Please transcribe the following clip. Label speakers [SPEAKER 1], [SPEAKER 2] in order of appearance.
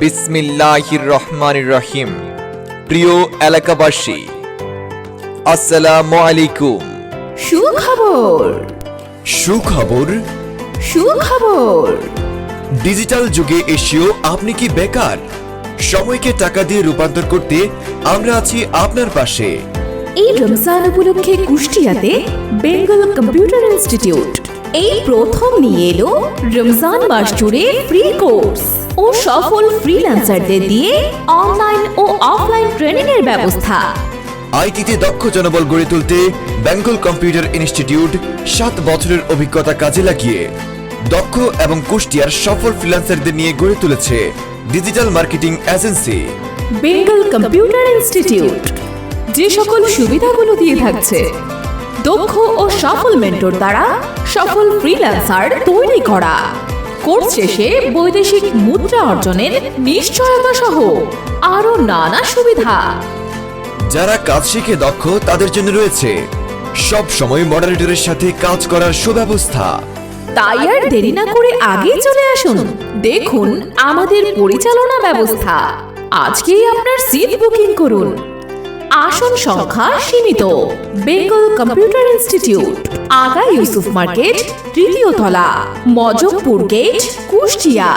[SPEAKER 1] বিসমিল্লাহির রহমানির রহিম প্রিয় এলাকাবাসী আসসালামু আলাইকুম।
[SPEAKER 2] সুখবর।
[SPEAKER 1] সুখবর?
[SPEAKER 2] সুখবর।
[SPEAKER 1] ডিজিটাল যুগে এসেও আপনি কি বেকার? সময়কে টাকা দিয়ে রূপান্তর করতে আমরা আছি আপনার পাশে।
[SPEAKER 2] এই রমজান উপলক্ষে কুষ্টিয়াতে বেঙ্গল কম্পিউটার ইনস্টিটিউট এই প্রথম নিয়ে এলো রমজান মাস জুড়ে ফ্রি কোর্স ও সফল ফ্রিল্যান্সারদের দিয়ে অনলাইন ও অফলাইন ট্রেনিং এর ব্যবস্থা।
[SPEAKER 1] আইটিতে দক্ষ জনবল গড়ে তুলতে বেঙ্গল কম্পিউটার ইনস্টিটিউট সাত বছরের অভিজ্ঞতা কাজে লাগিয়ে দক্ষ এবং কুষ্টিয়ার সফল ফ্রিল্যান্সারদের নিয়ে গড়ে তুলেছে digital marketing agency
[SPEAKER 2] Bengal computer institute যে সকল সুবিধাগুলো দিয়ে থাকছে দক্ষ ও সফল মেন্টর দ্বারা সফল ফ্রিল্যান্সার তৈরি করা। কোর্স শেষে বৈদেশিক মুদ্রা অর্জনের নিশ্চয়তা সহ আরও নানা সুবিধা।
[SPEAKER 1] যারা কাজ শিখে দক্ষ তাদের জন্য রয়েছে সব সময় মডারেটরের সাথে কাজ করার সুব্যবস্থা।
[SPEAKER 2] তাই আর দেরি না করে আগেই চলে আসুন। দেখুন আমাদের পরিচালনা ব্যবস্থা। আজকেই আপনার সিট বুকিং করুন। আসন সংখ্যা সীমিত। Bengal computer institute Aga Yusuf market তৃতীয় তলা মজকপুর গেট কুষ্টিয়া।